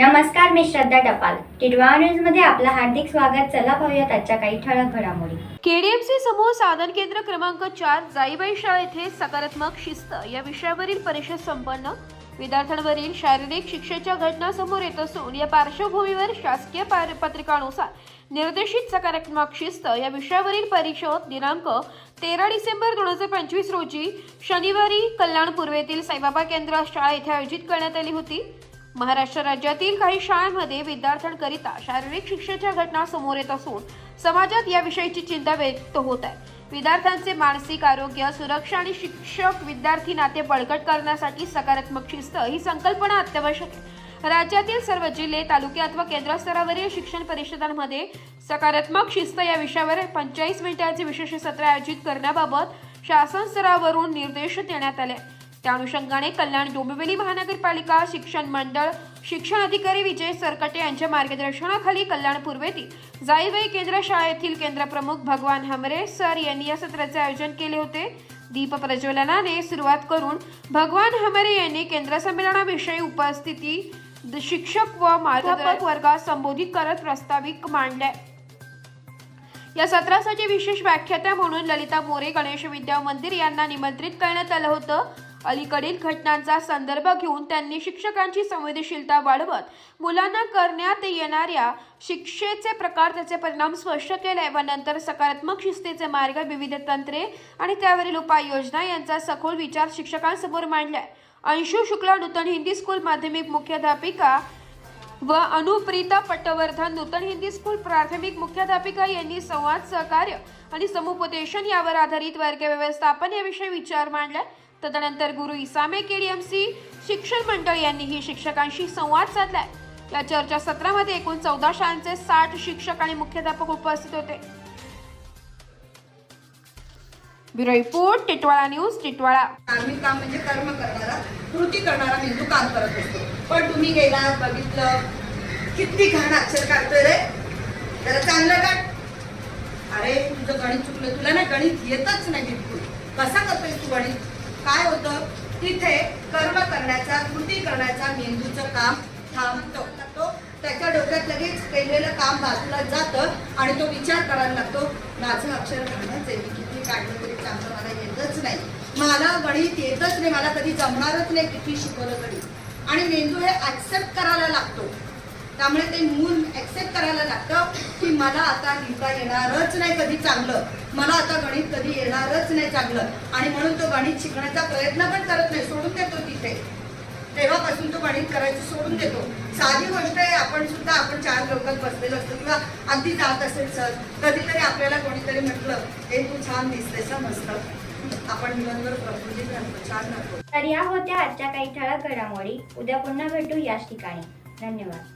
नमस्कार मी श्रद्धा टपाल. टिडवा न्यूजमध्ये आपलं हार्दिक स्वागत. चला पाहूयात आजच्या काही ठळक घडामोडी. केडीएमसी समूह साधन केंद्र क्रमांक चार जाईबाई शाळा येथे सकारात्मक शिस्त. या विषयावरील परिषद संपन्न. विद्यार्थ्यांवरील शारीरिक शिक्षेच्या घटना समोर येत असून या पार्श्वभूमीवर शासकीय पार- पत्रिकानुसार निर्देशित सकारात्मक शिस्त. या विषयावरील परिषद दिनांक तेरा डिसेंबर दोन हजार पंचवीस रोजी शनिवारी कल्याण पूर्वेतील साईबाबा केंद्र शाळा येथे आयोजित करण्यात आली होती. महाराष्ट्र राज्यातील काही शाळांमध्ये विद्यार्थ्यांकरिता शारीरिक शिक्षेच्या घटना समोर येत असून समाजात याविषयीची चिंता व्यक्त होत आहे. विद्यार्थ्यांचे मानसिक आरोग्य सुरक्षा आणि शिक्षक विद्यार्थी नाते बळकट करण्यासाठी सकारात्मक शिस्त ही संकल्पना अत्यावश्यक आहे. राज्यातील सर्व जिल्हे तालुके अथवा केंद्र स्तरावरील शिक्षण परिषदांमध्ये सकारात्मक शिस्त या विषयावर पंचेचाळीस मिनिटांचे विशेष सत्र आयोजित करण्याबाबत शासन स्तरावरून निर्देश देण्यात आले त्या अनुषंगाने कल्याण डोंबिवली महानगरपालिका शिक्षण मंडळ शिक्षण अधिकारी विजय सरकटे यांच्या मार्गदर्शनाखाली कल्याण पूर्वेतील जाईबाई केंद्र शाळेतील केंद्र प्रमुख भगवान हमरे सर यांनी या सत्राचे आयोजन केले होते. दीप प्रज्वलनाने सुरुवात करून भगवान हमरे यांनी केंद्र संमेलनाविषयी उपस्थिती शिक्षक व मार्गदर्शक वर्गात संबोधित करत प्रास्ताविक मांडले. या सत्रासाठी विशेष व्याख्यात्या म्हणून ललिता मोरे गणेश विद्या मंदिर यांना निमंत्रित करण्यात आलं होतं. अलीकडील घटनांचा संदर्भ घेऊन त्यांनी शिक्षकांची संवेदनशीलता वाढवत मुलांना करण्यात येणाऱ्या शिक्षेचे प्रकार त्याचे परिणाम स्पष्ट केले व नंतर सकारात्मक शिस्तीचे मार्ग विविध तंत्रे आणि त्यावरील उपाययोजना यांचा सखोल विचार शिक्षकांसमोर मांडलाय. अंशु शुक्ला नूतन हिंदी स्कूल माध्यमिक मुख्याध्यापिका व अनुप्रीता पटवर्धन नूतन हिंदी स्कूल प्राथमिक मुख्याध्यापिका यांनी संवाद सहकार्य आणि समुपदेशन यावर आधारित वर्ग व्यवस्थापन याविषयी विचार मांडला तदनंतर गुरु इसामे केडीएमसी शिक्षण मंडळ यांनीही शिक्षकांशी संवाद साधलाय. या चर्चासत्रामध्ये एकूण चौदा शाळांचे साठ शिक्षक आणि मुख्याध्यापक उपस्थित होते. Bureau report Titwala news Titwala. धार्मिक काम म्हणजे कर्म करणारा कृती करणारा मेंदू काम करत असतो. पण तुम्ही गेला बघितलं किती घाण अक्षर काढतोय रे. त्याला चांगलं काढ अरे तुझं गणित चुकलं. तुला ना गणित येतच नाही बिलकुल. कसा करतोय तू गणित? काय होतं? तिथे कर्म करण्याचा कृती करण्याचा मेंदूचं काम थांबतो. तो त्याच्या डोक्यात लगेच केलेलं काम बाजूला जातं आणि तो विचार करायला लागतो माझं अक्षर घाणच मी काढलं तरी चांगलं मला येतच नाही. मला गणित येतच नाही मला कधी जमणारच नाही किती शिकवलं तरी. आणि मेंदू हे ॲक्सेप्ट करायला लागतो. त्यामुळे ते मूल ऍक्सेप्ट करायला लागतं की मला आता लिहिता येणारच नाही कधी चांगलं. मला आता गणित कधी येणारच नाही चांगलं. आणि म्हणून तो गणित शिकण्याचा प्रयत्न पण करत नाही सोडून देतो तिथे. तेव्हापासून तो गणित करायचं सोडून देतो. साधी गोष्ट आहे आपण सुद्धा आपण चार लोकात बसलेलो असतो किंवा अगदी जात असेल सर कधीतरी आपल्याला कोणीतरी म्हटलं हे तू छान दिसतेस हं, मस्त. आपण मुलांवर प्रफुल्लित राहतो छान राहतो. तर या होत्या आजच्या काही ठळक घडामोडी. उद्या पुन्हा भेटू याच ठिकाणी. धन्यवाद.